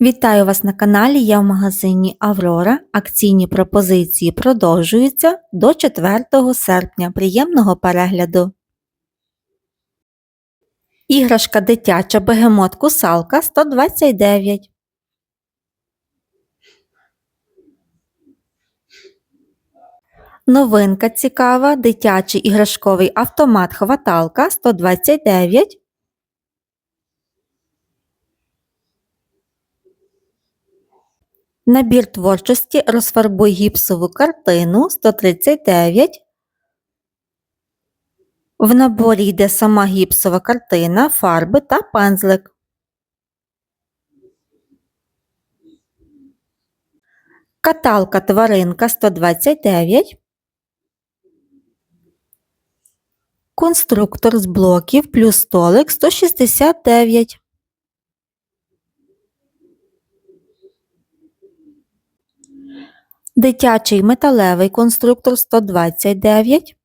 Вітаю вас на каналі. Я в магазині Аврора. Акційні пропозиції продовжуються до 4 серпня. Приємного перегляду. Іграшка дитяча бегемот кусалка 129. Новинка цікава. Дитячий іграшковий автомат хваталка 129. Набір творчості розфарбуй гіпсову картину 139. В наборі йде сама гіпсова картина, фарби та пензлик. Каталка тваринка 129. Конструктор з блоків плюс столик 169. Дитячий металевий конструктор 129.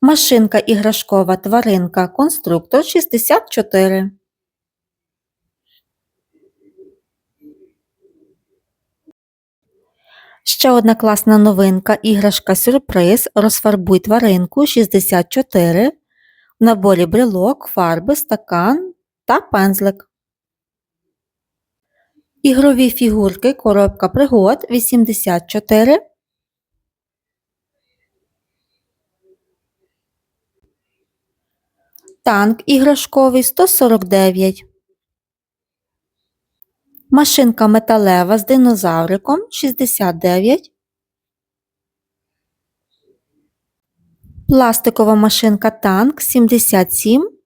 Машинка іграшкова тваринка конструктор 64. Ще одна класна новинка іграшка сюрприз розфарбуй тваринку 64. В наборі брелок, фарби, стакан та пензлик. Ігрові фігурки коробка пригод 84. Танк іграшковий 149. Машинка металева з динозавриком 69. Пластикова машинка танк 77.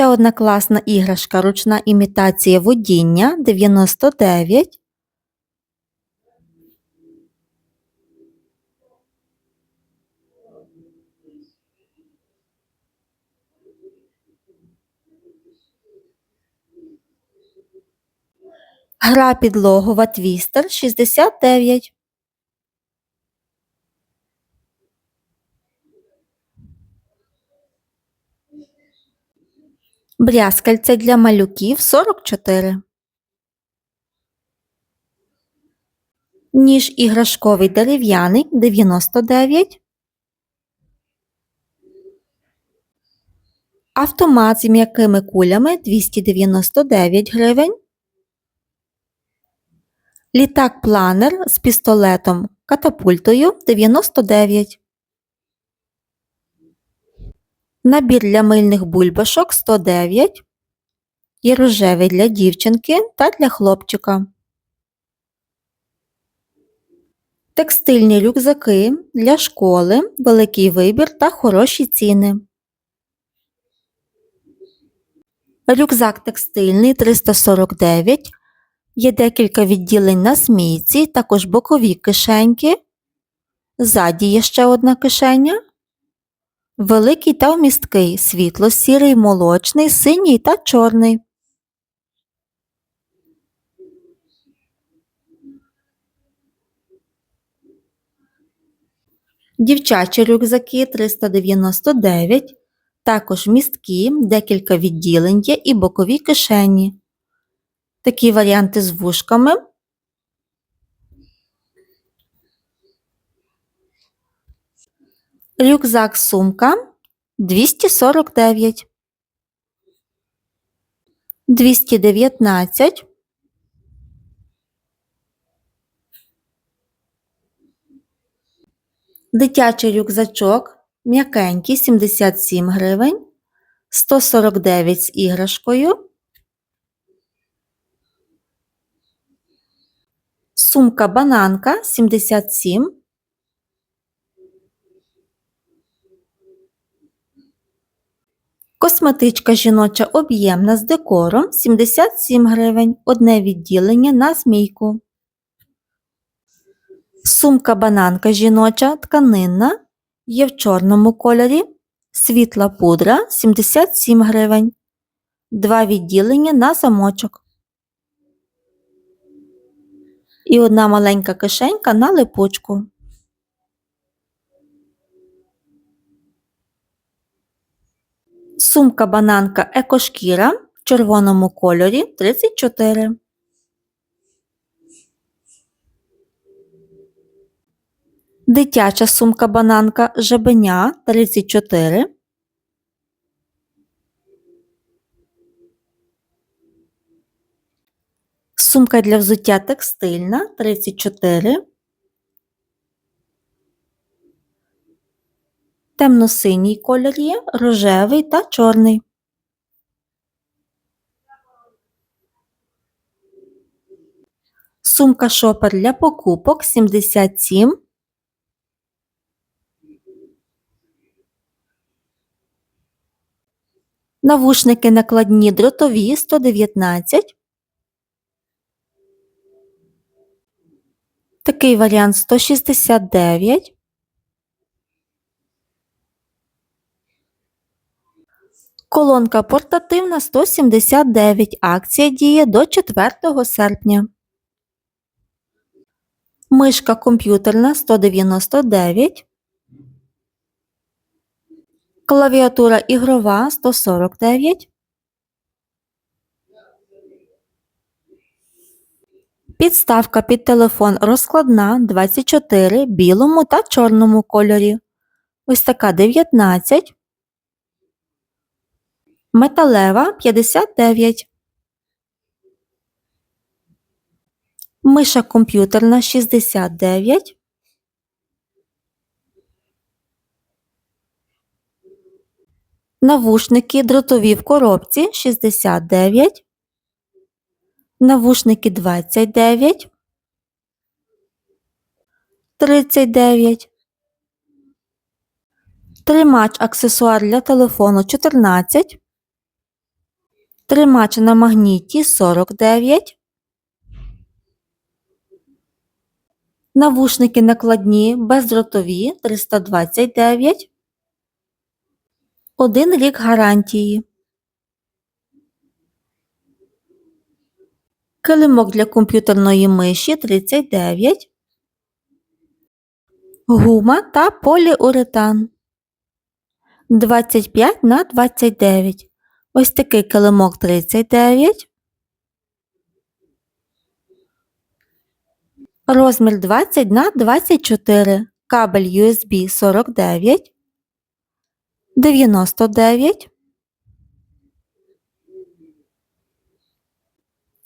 Ще одна класна іграшка ручна імітація водіння 99. Гра підлогова твістер 69. Брязкальце для малюків 44. Ніж іграшковий дерев'яний 99. Автомат з м'якими кулями 299 гривень. Літак планер з пістолетом катапультою 99. Набір для мильних бульбашок 109. Є рожевий для дівчинки та для хлопчика. Текстильні рюкзаки для школи, великий вибір та хороші ціни. Рюкзак текстильний 349. Є декілька відділень на смійці, також бокові кишеньки. Ззаді є ще одна кишеня. Великий та вмісткий, світло-сірий, молочний, синій та чорний. Дівчачі рюкзаки 399, також місткі, декілька відділень є і бокові кишені. Такі варіанти з вушками. Рюкзак сумка 249. 219. Дитячий рюкзачок м'якенький 77 гривень, 149 з іграшкою. Сумка бананка 77. Косметичка жіноча об'ємна з декором 77 гривень, одне відділення на змійку. Сумка бананка жіноча тканинна є в чорному кольорі, світла пудра 77 гривень, два відділення на замочок. І одна маленька кишенька на липучку. Сумка бананка екошкіра в червоному кольорі 34. Дитяча сумка бананка жабеня 34. Сумка для взуття текстильна 34. Темно-синій кольор є, рожевий та чорний. Сумка шопер для покупок 77. Навушники накладні дротові 119. Такий варіант 169. Колонка портативна 179. Акція діє до 4 серпня. Мишка комп'ютерна 199. Клавіатура ігрова 149. Підставка під телефон розкладна 24 білому та чорному кольорі. Ось така 19. Металева 59. Миша комп'ютерна 69. Навушники дротові в коробці 69. Навушники 29. 39. Тримач аксесуар для телефону 14. Тримач на магніті 49. Навушники накладні бездротові 329. Один рік гарантії. Килимок для комп'ютерної миші 39. Гума та поліуретан 25 на 29. Ось такий килимок 39. Розмір 20 на 24. Кабель USB 49. 99.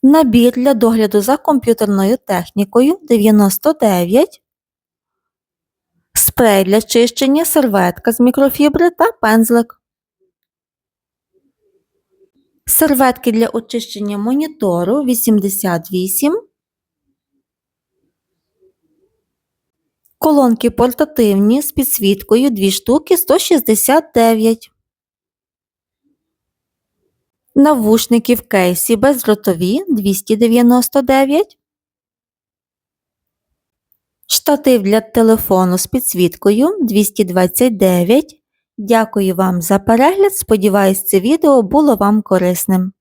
Набір для догляду за комп'ютерною технікою 99. Спрей для чищення, серветка з мікрофібри та пензлик. Серветки для очищення монітору 88. Колонки портативні з підсвіткою 2 штуки 169. Навушники в кейсі бездротові 299. Штатив для телефону з підсвіткою 229. Дякую вам за перегляд. Сподіваюсь, це відео було вам корисним.